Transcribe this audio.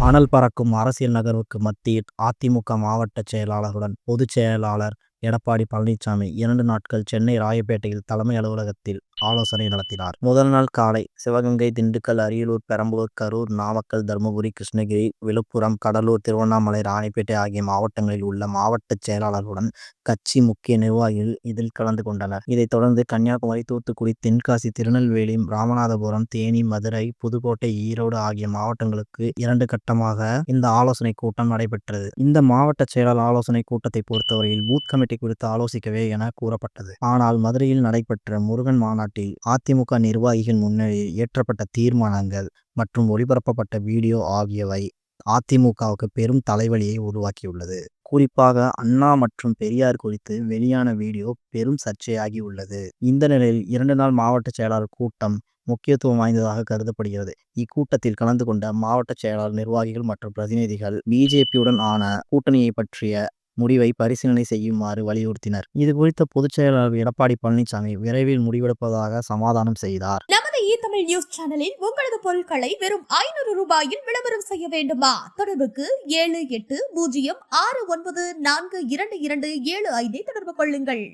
அனல் பறக்கும் அரசியல் நகர்வுக்கு மத்தியில் அதிமுக மாவட்ட செயலாளருடன் பொதுச் செயலாளர் எடப்பாடி பழனிசாமி இரண்டு நாட்கள் சென்னை ராயப்பேட்டையில் தலைமை அலுவலகத்தில் ஆலோசனை நடத்தினார். முதல் நாள் காலை சிவகங்கை திண்டுக்கல் அரியலூர் பெரம்பலூர் கரூர் நாமக்கல் தருமபுரி கிருஷ்ணகிரி விழுப்புரம் கடலூர் திருவண்ணாமலை ராணிப்பேட்டை ஆகிய மாவட்டங்களில் உள்ள மாவட்ட செயலாளர்களுடன் கட்சி முக்கிய நிர்வாகிகள் இதில் கலந்து கொண்டனர். இதைத் தொடர்ந்து கன்னியாகுமரி தூத்துக்குடி தென்காசி திருநெல்வேலி ராமநாதபுரம் தேனி மதுரை புதுக்கோட்டை ஈரோடு ஆகிய மாவட்டங்களுக்கு இரண்டு கட்டமாக இந்த ஆலோசனை கூட்டம் நடைபெற்றது. இந்த மாவட்ட செயலாளர் ஆலோசனை கூட்டத்தை பொறுத்தவரையில் பூத் கமிட்டி குறித்து ஆலோசிக்கவே என கூறப்பட்டது. ஆனால் மதுரையில் நடைபெற்ற முருகன் மாநாடு மாநாட்டில் அதிமுக நிர்வாகிகள் முன்னிலையில் இயற்றப்பட்ட தீர்மானங்கள் மற்றும் ஒளிபரப்பப்பட்ட வீடியோ ஆகியவை அதிமுகவுக்கு பெரும் தலைவலியை உருவாக்கியுள்ளது. குறிப்பாக அண்ணா மற்றும் பெரியார் குறித்து வெளியான வீடியோ பெரும் சர்ச்சையாகி உள்ளது. இந்த நிலையில் இரண்டு நாள் மாவட்ட செயலாளர் கூட்டம் முக்கியத்துவம் வாய்ந்ததாக கருதப்படுகிறது. இக்கூட்டத்தில் கலந்து கொண்ட மாவட்ட செயலாளர் நிர்வாகிகள் மற்றும் பிரதிநிதிகள் பிஜேபியுடன் ஆன கூட்டணியை பற்றிய முடிவை பரிசீலனை செய்யுமாறு வலியுறுத்தினர். இது குறித்த பொதுச் செயலாளர் எடப்பாடி பழனிசாமி விரைவில் முடிவெடுப்பதாக சமாதானம் செய்தார். நமது இ தமிழ் நியூஸ் சேனலில் உங்களது பொருட்களை வெறும் ஐநூறு ரூபாயில் விளம்பரம் செய்ய வேண்டுமா? தொடர்புக்கு ஏழு எட்டு பூஜ்ஜியம் ஆறு ஒன்பது நான்கு இரண்டு இரண்டு ஏழு ஐந்தை தொடர்பு கொள்ளுங்கள்.